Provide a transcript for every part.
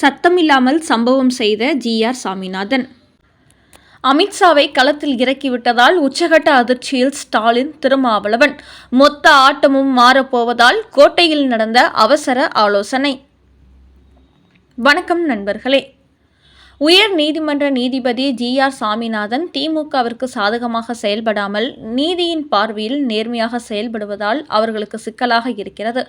சத்தமில்லாமல் சம்பவம் செய்த G R Saminathan. அமித்ஷாவை களத்தில் இறக்கிவிட்டதால் உச்சகட்ட அதிர்ச்சியில் ஸ்டாலின் திருமாவளவன். மொத்த ஆட்டமும் மாறப்போவதால் கோட்டையில் நடந்த அவசர ஆலோசனை. வணக்கம் நண்பர்களே. உயர் நீதிமன்ற நீதிபதி ஜி ஆர் சாமிநாதன் திமுகவிற்கு சாதகமாக செயல்படாமல் நீதியின் பார்வையில் நேர்மையாக செயல்படுவதால் அவர்களுக்கு சிக்கலாக இருக்கிறது.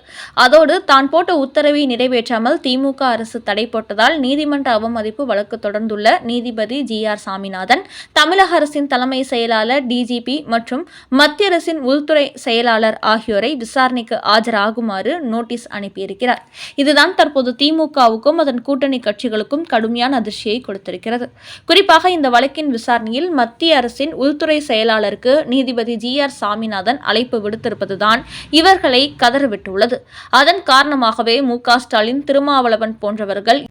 அதோடு தான் போட்ட உத்தரவை நிறைவேற்றாமல் திமுக அரசு தடை போட்டதால் நீதிமன்ற அவமதிப்பு வழக்கு தொடர்ந்துள்ள நீதிபதி ஜி ஆர் சாமிநாதன் தமிழக அரசின் தலைமை செயலாளர் டிஜிபி மற்றும் மத்திய அரசின் உள்துறை செயலாளர் ஆகியோரை விசாரணைக்கு ஆஜராகுமாறு நோட்டீஸ் அனுப்பியிருக்கிறார். இதுதான் தற்போது திமுகவுக்கும் அதன் கூட்டணி கட்சிகளுக்கும் கடுமையான அதிர்ச்சியை கொடுத்திருக்கிறது. குறிப்பாக இந்த வழக்கின் விசாரணையில் மத்திய அரசின் உள்துறை செயலாளருக்கு நீதிபதி ஜி ஆர் சாமிநாதன் அழைப்பு விடுத்திருப்பதுதான் இவர்களை கதறவிட்டுள்ளது. அதன் காரணமாகவே மு க ஸ்டாலின் திருமாவளவன் போன்றவர்கள்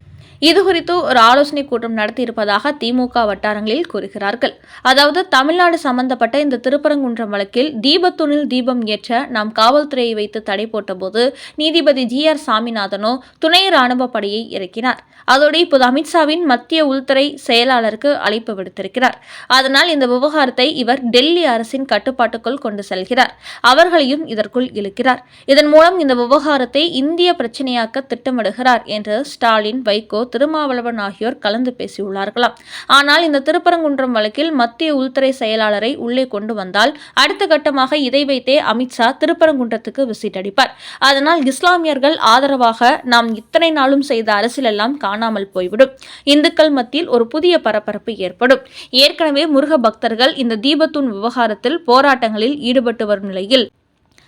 இதுகுறித்து ஒரு ஆலோசனை கூட்டம் நடத்தியிருப்பதாக திமுக வட்டாரங்களில் கூறுகிறார்கள். அதாவது தமிழ்நாடு சம்பந்தப்பட்ட இந்த திருப்பரங்குன்றம் வழக்கில் தீபத்துணில் தீபம் ஏற்ற நாம் காவல்துறையை வைத்து தடை போட்டபோது நீதிபதி ஜி ஆர் சாமிநாதனோ துணை ராணுவ படையை இறக்கினார். அதோடு இப்போது அமித்ஷாவின் மத்திய உள்துறை செயலாளருக்கு அழைப்பு விடுத்திருக்கிறார். அதனால் இந்த விவகாரத்தை இவர் டெல்லி அரசின் கட்டுப்பாட்டுக்குள் கொண்டு செல்கிறார். அவர்களையும் இதற்குள் இழுக்கிறார். இதன் மூலம் இந்த விவகாரத்தை இந்திய பிரச்சனையாக்க திட்டமிடுகிறார் என்று ஸ்டாலின் வைகோ திருமாவளவன் ஆகியோர் கலந்து பேசியுள்ளார்களாம். ஆனால் இந்த திருப்பரங்குன்றம் வழக்கில் மத்திய உள்துறை செயலாளரை உள்ளே கொண்டு வந்தால் அடுத்த கட்டமாக இதை வைத்தே அமித்ஷா திருப்பரங்குன்றத்துக்கு விசிட் அடிப்பார். அதனால் இஸ்லாமியர்கள் ஆதரவாக நாம் இத்தனை நாளும் செய்த அரசியல் எல்லாம் காணாமல் போய்விடும். இந்துக்கள் மத்தியில் ஒரு புதிய பரபரப்பு ஏற்படும். ஏற்கனவே முருக பக்தர்கள் இந்த தீபத்தூண் விவகாரத்தில் போராட்டங்களில் ஈடுபட்டு வரும் நிலையில்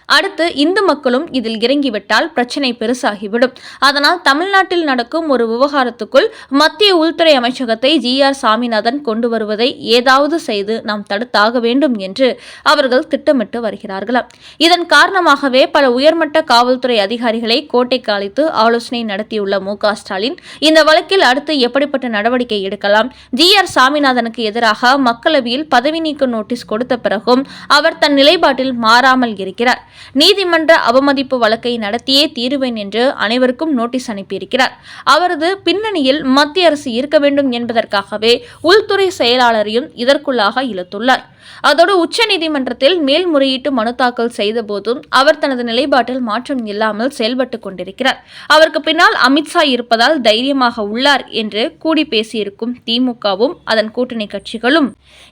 அடுத்து இந்து மக்களும் இதில் இறங்கிவிட்டால் பிரச்சனை பெருசாகிவிடும். அதனால் தமிழ்நாட்டில் நடக்கும் ஒரு விவகாரத்துக்குள் மத்திய உள்துறை அமைச்சகத்தை ஜி ஆர் சாமிநாதன் கொண்டு வருவதை ஏதாவது செய்து நாம் தடுத்தாக வேண்டும் என்று அவர்கள் திட்டமிட்டு வருகிறார்களாம் இதன் காரணமாகவே பல உயர்மட்ட காவல்துறை அதிகாரிகளை கோட்டைக்கு அழைத்து ஆலோசனை நடத்தியுள்ள மு ஸ்டாலின் இந்த வழக்கில் அடுத்து எப்படிப்பட்ட நடவடிக்கை எடுக்கலாம்? ஜி ஆர் சாமிநாதனுக்கு எதிராக மக்களவையில் பதவி நீக்க நோட்டீஸ் கொடுத்த பிறகும் அவர் தன் நிலைப்பாட்டில் மாறாமல் இருக்கிறார். நீதிமன்ற அவமதிப்பு வழக்கை நடத்தியே தீருவேன் என்று அனைவருக்கும் நோட்டீஸ் அனுப்பியிருக்கிறார். அவரது பின்னணியில் மத்திய அரசு இருக்க வேண்டும் என்பதற்காகவே உள்துறை செயலாளரையும் இதற்குள்ளாக இழுத்துள்ளார். அதோடு உச்சநீதிமன்றத்தில் மேல்முறையீட்டு மனு தாக்கல் செய்த போதும் அவர் தனது நிலைப்பாட்டில் மாற்றம் இல்லாமல் செயல்பட்டு கொண்டிருக்கிறார். அவருக்கு பின்னால் அமித்ஷா இருப்பதால் தைரியமாக உள்ளார் என்று கூடி பேசியிருக்கும் திமுகவும் அதன் கூட்டணி கட்சிகளும்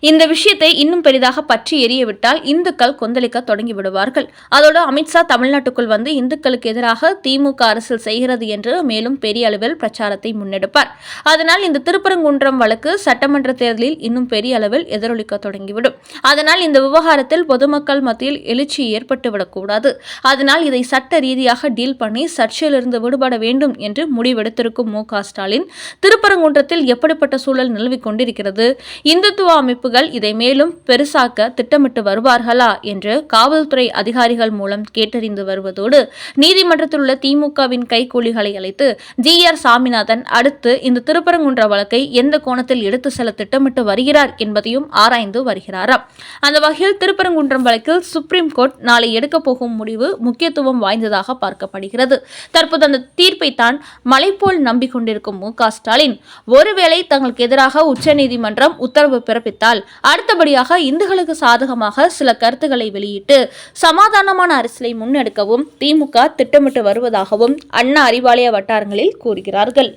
இந்த விஷயத்தை இன்னும் பெரிதாக பற்றி எரியவிட்டால் இந்துக்கள் கொந்தளிக்க தொடங்கி விடுவார்கள். அதோடு அமித்ஷா தமிழ்நாட்டுக்குள் வந்து இந்துக்களுக்கு எதிராக திமுக அரசு செய்கிறது என்று மேலும் பெரிய அளவில் பிரச்சாரத்தை முன்னெடுப்பார். அதனால் இந்த திருப்பரங்குன்றம் வழக்கு சட்டமன்ற தேர்தலில் இன்னும் பெரிய அளவில் எதிரொலிக்க தொடங்கிவிடும். அதனால் இந்த விவகாரத்தில் பொதுமக்கள் மத்தியில் எழுச்சி ஏற்பட்டுவிடக்கூடாது. அதனால் இதை சட்ட ரீதியாக டீல் பண்ணி சர்ச்சையிலிருந்து விடுபட வேண்டும் என்று முடிவெடுத்திருக்கும் மு ஸ்டாலின் திருப்பரங்குன்றத்தில் எப்படிப்பட்ட சூழல் நிலவிக் கொண்டிருக்கிறது? இந்துத்துவ அமைப்புகள் இதை மேலும் பெருசாக்க திட்டமிட்டு வருவார்களா? என்று காவல்துறை அதிகாரிகள் மூலம் கேட்டறிந்து வருவதோடு நீதிமன்றத்தில் உள்ள திமுகவின் கைக்கூலிகளை அழைத்து ஜி ஆர் சாமிநாதன் அடுத்து இந்த திருப்பரங்குன்ற வழக்கை எந்த கோணத்தில் எடுத்து செல்ல திட்டமிட்டு வருகிறார் என்பதையும் ஆராய்ந்து வருகிறாராம். அந்த வகையில் திருப்பரங்குன்றம் வழக்கில் சுப்ரீம் கோர்ட் நாளை எடுக்கப் போகும் முடிவு முக்கியத்துவம் வாய்ந்ததாக பார்க்கப்படுகிறது. தற்போது அந்த தீர்ப்பை தான் மலை போல் நம்பிக்கொண்டிருக்கும் மு க ஸ்டாலின் ஒருவேளை தங்களுக்கு எதிராக உச்சநீதிமன்றம் உத்தரவு பிறப்பித்தால் அடுத்தபடியாக இந்துக்களுக்கு சாதகமாக சில கருத்துக்களை வெளியிட்டு சமாதான சமாதானமான அரசியலை முன்னெடுக்கவும் திமுக திட்டமிட்டு வருவதாகவும் அண்ணா அறிவாலய வட்டாரங்களில் கூறுகிறார்கள்.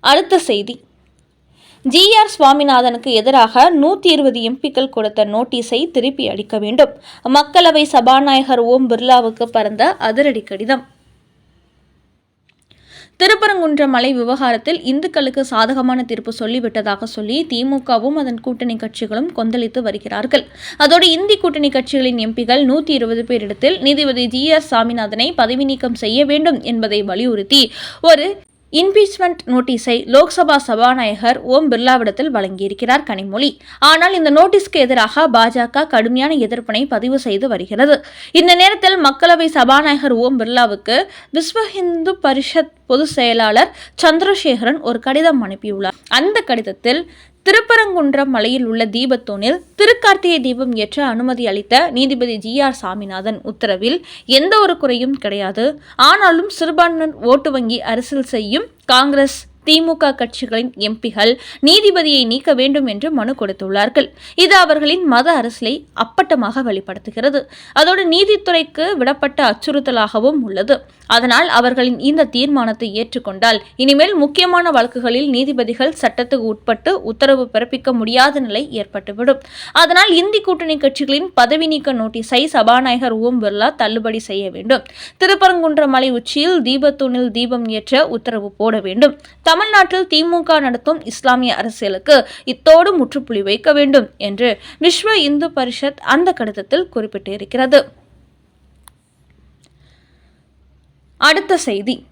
அடுத்த செய்தி. ஜி. ஆர். சுவாமிநாதனுக்கு எதிராக நூற்றி இருபது எம்பிக்கள் கொடுத்த நோட்டீஸை திருப்பி அளிக்க வேண்டும். மக்களவை சபாநாயகர் ஓம் பிர்லாவுக்கு பறந்த அதிரடி கடிதம். திருப்பரங்குன்றம் மலை விவகாரத்தில் இந்துக்களுக்கு சாதகமான தீர்ப்பு சொல்லிவிட்டதாக சொல்லி திமுகவும் அதன் கூட்டணி கட்சிகளும் கொந்தளித்து வருகிறார்கள். அதோடு இந்தி கூட்டணி கட்சிகளின் எம்பிகள் நூற்றி இருபது பேரிடத்தில் நீதிபதி ஜி ஆர் சாமிநாதனை பதவி நீக்கம் செய்ய வேண்டும் என்பதை வலியுறுத்தி ஒரு இம்பீச்மெண்ட் நோட்டீஸை லோக்சபா சபாநாயகர் ஓம் பிர்லாவிடத்தில் வழங்கியிருக்கிறார் கனிமொழி. ஆனால் இந்த நோட்டீஸ்க்கு எதிராக பாஜக கடுமையான எதிர்ப்பினை பதிவு செய்து வருகிறது. இந்த நேரத்தில் மக்களவை சபாநாயகர் ஓம் பிர்லாவுக்கு விஸ்வ இந்து பரிஷத் பொதுச் செயலாளர் சந்திரசேகரன் ஒரு கடிதம் அனுப்பியுள்ளார். அந்த கடிதத்தில் திருப்பரங்குன்றம் மலையில் உள்ள தீபத்தூணில் திருக்கார்த்திகை தீபம் ஏற்ற அனுமதி அளித்த நீதிபதி ஜி ஆர் சாமிநாதன் உத்தரவில் எந்த ஒரு குறையும் கிடையாது. ஆனாலும் சிறுபான்மையினர் ஓட்டு வங்கி அரசியல் செய்யும் காங்கிரஸ் திமுக கட்சிகளின் எம்பிகள் நீதிபதியை நீக்க வேண்டும் என்று மனு கொடுத்துள்ளார்கள். இது அவர்களின் மத அரசியலை அப்பட்டமாக வெளிப்படுத்துகிறது. அதோடு நீதித்துறைக்கு விடப்பட்ட அச்சுறுத்தலாகவும் உள்ளது. அதனால் அவர்களின் இந்த தீர்மானத்தை ஏற்றுக்கொண்டால் இனிமேல் முக்கியமான வழக்குகளில் நீதிபதிகள் சட்டத்துக்கு உட்பட்டு உத்தரவு பிறப்பிக்க முடியாத நிலை ஏற்பட்டுவிடும். அதனால் இந்தி கூட்டணி கட்சிகளின் பதவி நீக்க நோட்டீஸை சபாநாயகர் ஓம் பிர்லா தள்ளுபடி செய்ய வேண்டும். திருப்பரங்குன்ற மலை உச்சியில் தீபத்தூணில் தீபம் ஏற்ற உத்தரவு போட வேண்டும். தமிழ்நாட்டில் திமுக நடத்தும் இஸ்லாமிய அரசியலுக்கு இத்தோடு முற்றுப்புள்ளி வைக்க வேண்டும் என்று விஸ்வ இந்து பரிஷத் அந்த கடிதத்தில் குறிப்பிட்டிருக்கிறது. அடுத்த செய்தி.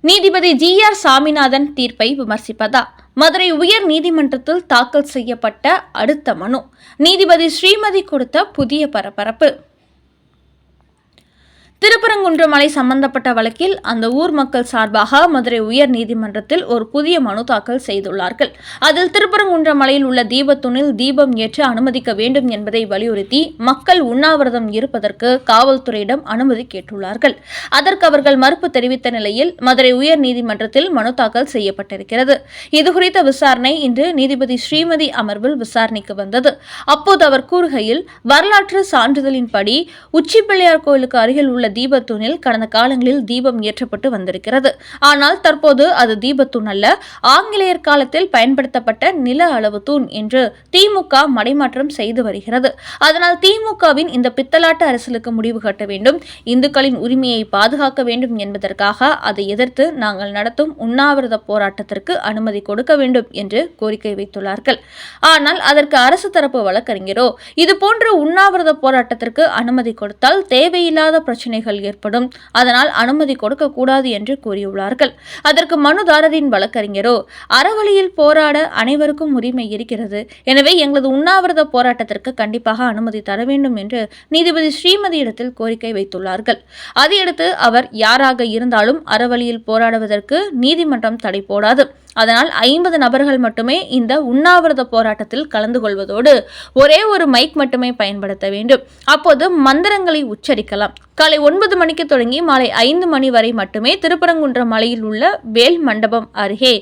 நீதிபதி ஜி ஆர் சாமிநாதன் தீர்ப்பை விமர்சிப்பதா? மதுரை உயர் நீதிமன்றத்தில் தாக்கல் செய்யப்பட்ட அடுத்த மனு. நீதிபதி ஸ்ரீமதி கொடுத்த புதிய பரபரப்பு. திருப்பரங்குன்றம் மலை சம்பந்தப்பட்ட வழக்கில் அந்த ஊர் மக்கள் சார்பாக மதுரை உயர் நீதிமன்றத்தில் ஒரு புதிய மனு தாக்கல் செய்துள்ளார்கள். அதில் திருப்பரங்குன்றம் மலையில் உள்ள தீபத்துணில் தீபம் ஏற்ற அனுமதிக்க வேண்டும் என்பதை வலியுறுத்தி மக்கள் உண்ணாவிரதம் இருப்பதற்கு காவல்துறையிடம் அனுமதி கேட்டுள்ளார்கள். அதற்கு அவர்கள் மறுப்பு தெரிவித்த நிலையில் மதுரை உயர் நீதிமன்றத்தில் மனு தாக்கல் செய்யப்பட்டிருக்கிறது. இதுகுறித்த விசாரணை இன்று நீதிபதி ஸ்ரீமதி அமர்வில் விசாரணைக்கு வந்தது. அப்போது அவர் கூறுகையில் வரலாற்று சான்றிதழின்படி உச்சிப்பிள்ளையார் கோயிலுக்கு அருகில் உள்ள தீபத்தூணில் கடந்த காலங்களில் தீபம் ஏற்றப்பட்டு வந்திருக்கிறது. ஆனால் தற்போது அது தீபத்தூண் அல்ல. ஆங்கிலேயர் காலத்தில் பயன்படுத்தப்பட்ட நில அளவு தூண் என்று திமுக மடைமாற்றம் செய்து வருகிறது. அதனால் திமுகவின் இந்த பித்தலாட்ட அரசியலுக்கு முடிவு கட்ட வேண்டும். இந்துக்களின் உரிமையை பாதுகாக்க வேண்டும் என்பதற்காக அதை எதிர்த்து நாங்கள் நடத்தும் உண்ணாவிரத போராட்டத்திற்கு அனுமதி கொடுக்க வேண்டும் என்று கோரிக்கை வைத்துள்ளார்கள். ஆனால் அதற்கு அரசு தரப்பு வழக்கறிஞரோ இதுபோன்ற உண்ணாவிரத போராட்டத்திற்கு அனுமதி கொடுத்தால் தேவையில்லாத பிரச்சனைகள் பிரச்சனைகள் ஏற்படும். அதனால் அனுமதி கொடுக்கக்கூடாது என்று கூறியுள்ளார்கள். அதற்கு மனுதாரரின் வழக்கறிஞரோ அறவழியில் போராட அனைவருக்கும் உரிமை இருக்கிறது. எனவே எங்களது உண்ணாவிரத போராட்டத்திற்கு கண்டிப்பாக அனுமதி தர வேண்டும் என்று நீதிபதி ஸ்ரீமதியிடத்தில் கோரிக்கை வைத்துள்ளார்கள். அதையடுத்து அவர் யாராக இருந்தாலும் அறவழியில் போராடுவதற்கு நீதிமன்றம் தடை போடாது. அதனால் ஐம்பது நபர்கள் மட்டுமே இந்த உண்ணாவிரத போராட்டத்தில் கலந்து கொள்வதோடு ஒரே ஒரு மைக் மட்டுமே பயன்படுத்த வேண்டும். அப்போது மந்திரங்களை உச்சரிக்கலாம். காலை ஒன்பது மணிக்கு தொடங்கி மாலை ஐந்து மணி வரை மட்டுமே திருப்பரங்குன்றம் மலையில் உள்ள வேல் மண்டபம் அருகே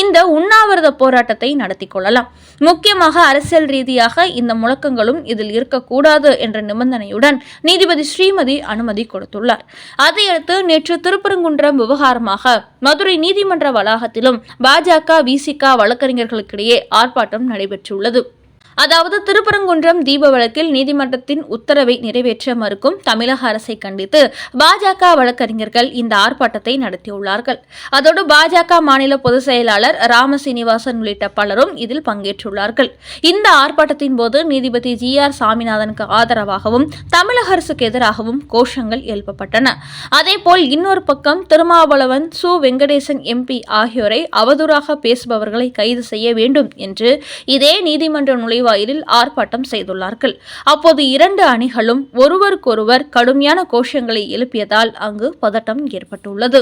இந்த உண்ணாவிரத போராட்டத்தை நடத்தி கொள்ளலாம். முக்கியமாக அரசியல் ரீதியாக இந்த முழக்கங்களும் இதில் இருக்கக்கூடாது என்ற நிபந்தனையுடன் நீதிபதி ஸ்ரீமதி அனுமதி கொடுத்துள்ளார். அதையடுத்து நேற்று திருப்பரங்குன்றம் விவகாரமாக மதுரை நீதிமன்ற வளாகத்திலும் பாஜக விசிக வழக்கறிஞர்களுக்கிடையே ஆர்ப்பாட்டம் நடைபெற்றுள்ளது. அதாவது திருப்பரங்குன்றம் தீப வழக்கில் நீதிமன்றத்தின் உத்தரவை நிறைவேற்ற மறுக்கும் தமிழக அரசை கண்டித்து பாஜக வழக்கறிஞர்கள் இந்த ஆர்ப்பாட்டத்தை நடத்தியுள்ளார்கள். அதோடு பாஜக மாநில பொதுச் செயலாளர் ராமசீனிவாசன் உள்ளிட்ட பலரும் இதில் பங்கேற்றுள்ளார்கள். இந்த ஆர்ப்பாட்டத்தின் போது நீதிபதி ஜி ஆர் சாமிநாதனுக்கு ஆதரவாகவும் தமிழக அரசுக்கு எதிராகவும் கோஷங்கள் எழுப்பப்பட்டன. அதேபோல் இன்னொரு பக்கம் திருமாவளவன் சு. வெங்கடேசன் எம்பி ஆகியோரை அவதூறாக பேசுபவர்களை கைது செய்ய வேண்டும் என்று இதே நீதிமன்ற நுழைவு நுழைவாயிலில் ஆர்ப்பாட்டம் செய்துள்ளார்கள். அப்போது இரண்டு அணிகளும் ஒருவருக்கொருவர் கடுமையான கோஷங்களை எழுப்பியதால் அங்கு பதட்டம் ஏற்பட்டுள்ளது.